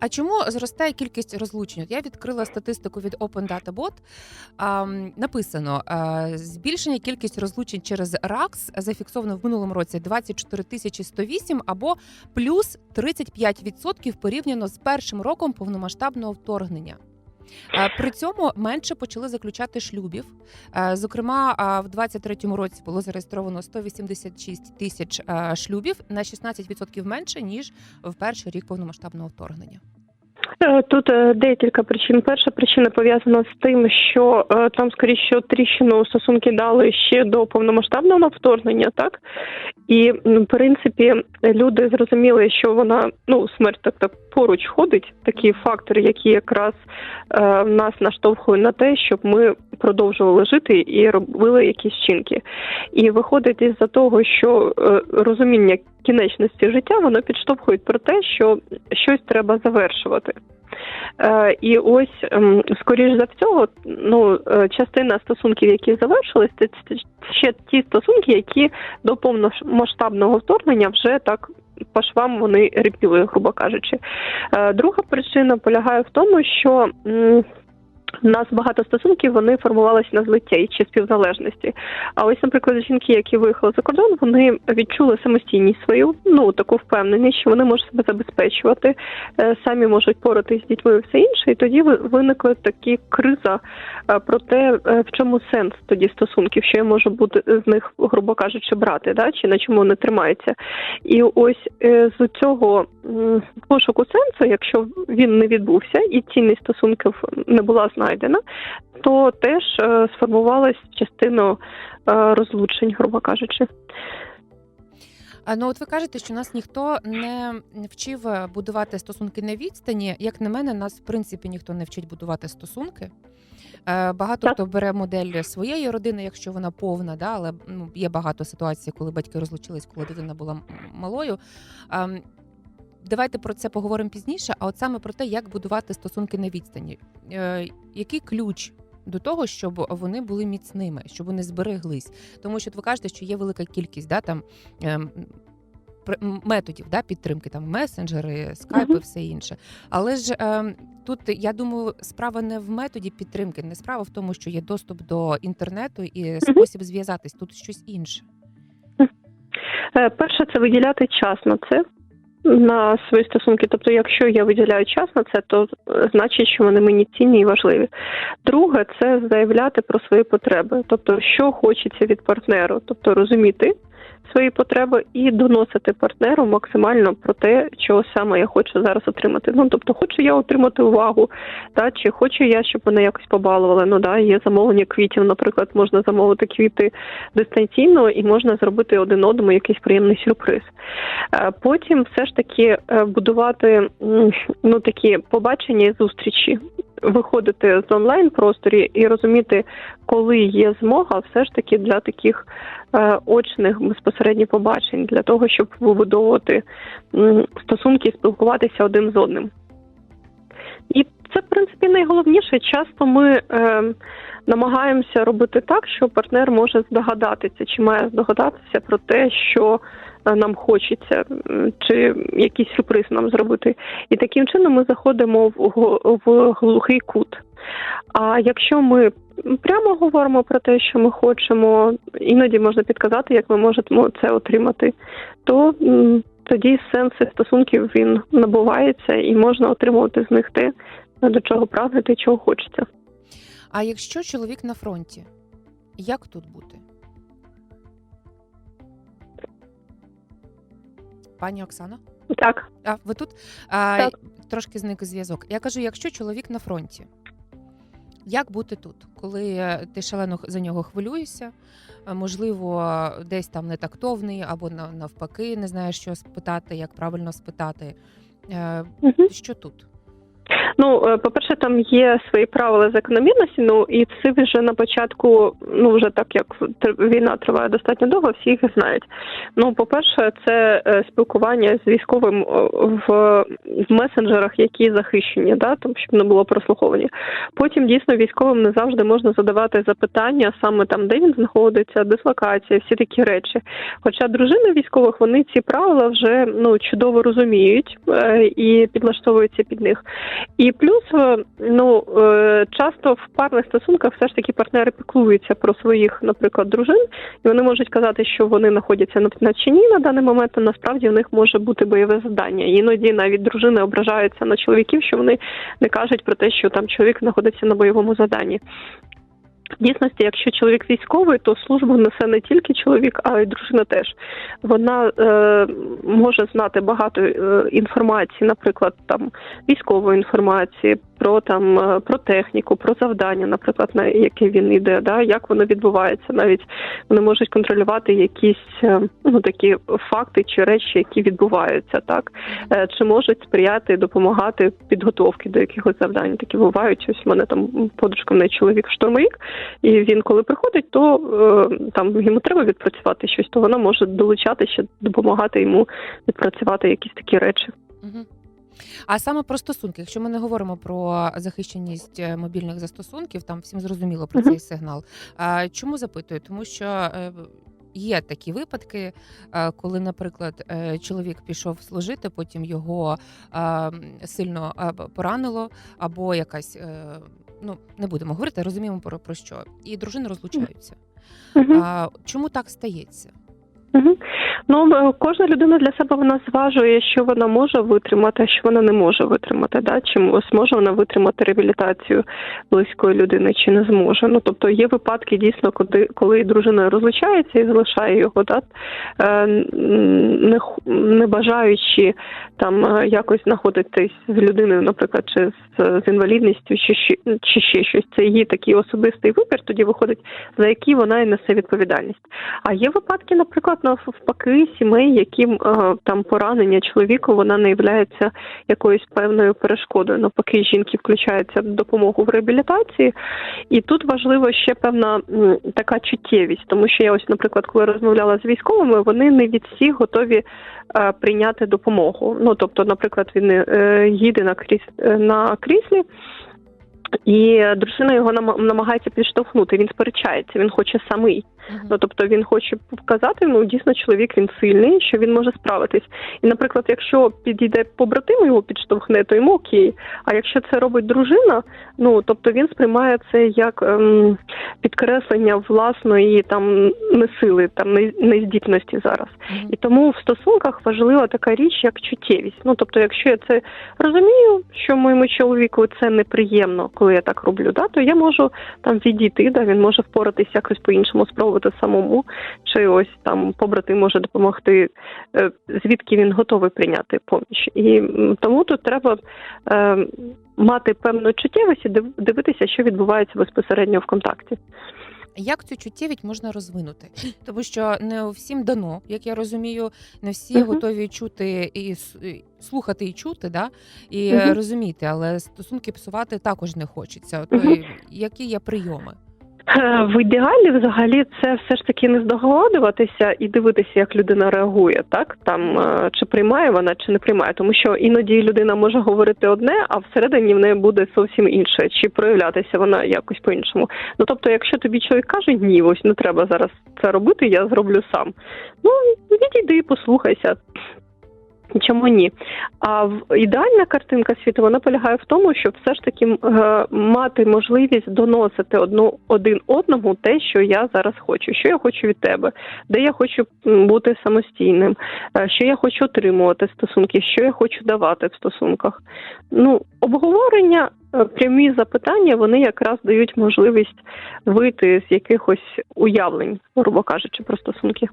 А чому зростає кількість розлучень? Я відкрила статистику від Open Data Bot. Написано а, збільшення кількість розлучень через РАКС зафіксовано в минулому році 24 тисячі 108 або плюс 35% порівняно з першим роком повномасштабного вторгнення. А, При цьому менше почали заключати шлюбів. Е, Зокрема, в 23-му році було зареєстровано 186 тисяч е, шлюбів на 16% менше ніж в перший рік повномасштабного вторгнення. Е, Тут е, декілька причин. Перша причина пов'язана з тим, що е, там, скоріше, тріщину стосунки дали ще до повномасштабного вторгнення, так і в принципі люди зрозуміли, що вона ну смерть так так поруч ходить. Такі фактори, які якраз е, нас наштовхують на те, щоб ми продовжували жити і робили якісь чинки. І виходить із-за того, що е, розуміння кінечності життя воно підштовхує про те, що щось треба завершувати. Е, і ось, ем, скоріш за всього, ну, е, частина стосунків, які завершились, це ще ті стосунки, які до повномасштабного вторгнення вже так по швам вони рипіли, грубо кажучи. Е, Друга причина полягає в тому, що. Нас багато стосунків вони формувалися на злиття чи співзалежності. А ось, наприклад, жінки, які виїхали за кордон, вони відчули самостійність свою, ну таку впевненість, що вони можуть себе забезпечувати, е, самі можуть поратись з дітьми і все інше. І тоді ви- виникла такі криза е, про те, е, в чому сенс тоді стосунків, що я можу бути з них, грубо кажучи, брати, да, чи на чому вони тримаються. І ось е, з цього пошуку сенсу, якщо він не відбувся і цінність стосунків не була знайдена, то теж е, сформувалась частина е, розлучень, грубо кажучи. Ну от ви кажете, що нас ніхто не вчив е, будувати стосунки на відстані. Як на мене, нас в принципі ніхто не вчить будувати стосунки. Е, Багато Так. хто бере модель своєї родини, якщо вона повна, да, але ну, є багато ситуацій, коли батьки розлучились, коли дитина була малою. Давайте про це поговоримо пізніше. А от саме про те, як будувати стосунки на відстані. Е, Який ключ до того, щоб вони були міцними, щоб вони збереглись? Тому що от ви кажете, що є велика кількість да, там, м, методів да, підтримки, там месенджери, скайпи, Мгм. все інше. Але ж ем, тут я думаю, справа не в методі підтримки, не справа в тому, що є доступ до інтернету і спосіб зв'язатись. Тут щось інше. Е, Перше, це виділяти час на це. На свої стосунки, тобто, якщо я виділяю час на це, то е, значить, що вони мені цінні і важливі. Друге, це заявляти про свої потреби, тобто, що хочеться від партнеру, тобто розуміти свої потреби і доносити партнеру максимально про те, чого саме я хочу зараз отримати. Ну тобто, хочу я отримати увагу, та чи хочу я, щоб мене якось побалували. Ну да, є замовлення квітів, наприклад, можна замовити квіти дистанційно і можна зробити один одному якийсь приємний сюрприз. Е, Потім все ж таки е, будувати ну такі побачення і зустрічі, виходити з онлайн просторі і розуміти, коли є змога, все ж таки для таких е, очних безпосередньо побачень, для того, щоб вибудовувати стосунки і спілкуватися один з одним. І це, в принципі, найголовніше. Часто ми е, намагаємося робити так, що партнер може здогадатися, чи має здогадатися про те, що нам хочеться, чи якийсь сюрприз нам зробити. І таким чином ми заходимо в, в глухий кут. А якщо ми прямо говоримо про те, що ми хочемо, іноді можна підказати, як ми можемо це отримати, то тоді сенс стосунків він набувається і можна отримувати з них те, до чого прагнете і чого хочеться. А якщо чоловік на фронті, як тут бути? Пані Оксана? Так. А ви тут а, Так. трошки зник зв'язок. Я кажу, якщо чоловік на фронті, як бути тут, коли е, ти шалено за нього хвилюєшся? Можливо, десь там не тактовний, або навпаки, не знаєш, що спитати, як правильно спитати. Угу. Що тут? Ну, е, по-перше, там є свої правила закономірності. Ну і це вже на початку, ну вже так як війна триває достатньо довго, всі їх знають. Ну, по-перше, це е, спілкування з військовим е, в, в месенджерах, які захищені, да, там щоб не було прослуховані. Потім дійсно військовим не завжди можна задавати запитання саме там, де він знаходиться, дислокація, всі такі речі. Хоча дружини військових вони ці правила вже ну чудово розуміють і підлаштовуються під них. І плюс, е, ну е, часто в парних стосунках все ж таки партнери піклуються про своїх, наприклад, дружин, і вони можуть казати, що вони знаходяться на, чині на даний момент, а насправді в них може бути бойове завдання. Іноді навіть дружини ображаються на чоловіків, що вони не кажуть про те, що там чоловік знаходиться на бойовому заданні. Дійсності, якщо чоловік військовий, то службу несе не тільки чоловік, а й дружина теж. Вона е, може знати багато е, інформації, наприклад, там військової інформації, про там е, про техніку, про завдання, наприклад, на яке він йде, да, як воно відбувається. Навіть вони можуть контролювати якісь е, ну такі факти чи речі, які відбуваються, так Е, чи можуть сприяти, допомагати підготовки до якихось завдань. Такі бувають. Ось в мене там подружка в неї чоловік штурмовик, і він коли приходить, то там йому треба відпрацювати щось, то вона може долучати ще допомагати йому відпрацювати якісь такі речі. Мгм. А саме про стосунки, якщо ми не говоримо про захищеність е, мобільних застосунків, там всім зрозуміло про цей сигнал. А чому запитую? Тому що е, є такі випадки, е, коли, наприклад, чоловік пішов служити, потім його сильно поранило, або якась. Ну, не будемо говорити, розуміємо про, про що. І дружини розлучаються. А, чому так стається? Ну е, кожна людина для себе вона зважує, що вона може витримати, а що вона не може витримати. Да? Чи зможе вона витримати реабілітацію близької людини, чи не зможе. Ну тобто є випадки дійсно, коли, коли дружина розлучається і залишає його, да? е, не, не бажаючи там е, якось знаходитись з людиною, наприклад, чи з, з інвалідністю, чи, чи ще щось. Це її такий особистий вибір, тоді виходить, за який вона і несе відповідальність. А є випадки, наприклад, навпаки, сімей, яким е, там поранення чоловіку вона не є якоюсь певною перешкодою. Навпаки, жінки включаються в допомогу в реабілітації, і тут важливо ще певна така чуттєвість, тому що я ось, наприклад, коли розмовляла з військовими, вони не від всіх готові е, прийняти допомогу. Ну тобто, наприклад, він е, їде на кріс на кріслі. І дружина його нам- намагається підштовхнути. Він сперечається, він хоче самий. Ну тобто він хоче показати, ну дійсно чоловік він сильний, що він може справитись. І, наприклад, якщо підійде побратим, його підштовхне, то йому окей. А якщо це робить дружина, ну тобто він сприймає це як ем, підкреслення власної там несили, там не- нездібності зараз. Мгм. І тому в стосунках важлива така річ, як чуттєвість. Ну тобто, якщо я це розумію, що моєму чоловіку це неприємно, коли я так роблю, да, то я можу там відійти, да, він може впоратись якось по-іншому, спробувати самому, чи ось там побратим може допомогти, е, звідки він готовий прийняти поміч. І тому тут треба е, мати певну чуттєвість і дивитися, що відбувається безпосередньо в контакті. Як цю чуттєвість можна розвинути? Тому що не всім дано, як я розумію, не всі Мгм. готові чути і слухати і чути, да? і е, розуміти, але стосунки псувати також не хочеться. От, Мгм. е, які є прийоми? Е, В ідеалі взагалі це все ж таки не здогадуватися і дивитися, як людина реагує, так там е, чи приймає вона, чи не приймає, тому що іноді людина може говорити одне, а всередині в неї буде зовсім інше, чи проявлятися вона якось по-іншому. Ну тобто, якщо тобі чоловік каже, ні, ось не треба зараз це робити, я зроблю сам. Ну відійди, послухайся. Чому ні? А в ідеальна картинка світу вона полягає в тому, щоб все ж таки е, мати можливість доносити одну один одному те, що я зараз хочу, що я хочу від тебе, де я хочу бути самостійним, е, що я хочу отримувати стосунки, що я хочу давати в стосунках. Ну, обговорення, е, прямі запитання, вони якраз дають можливість вийти з якихось уявлень, грубо кажучи, про стосунки.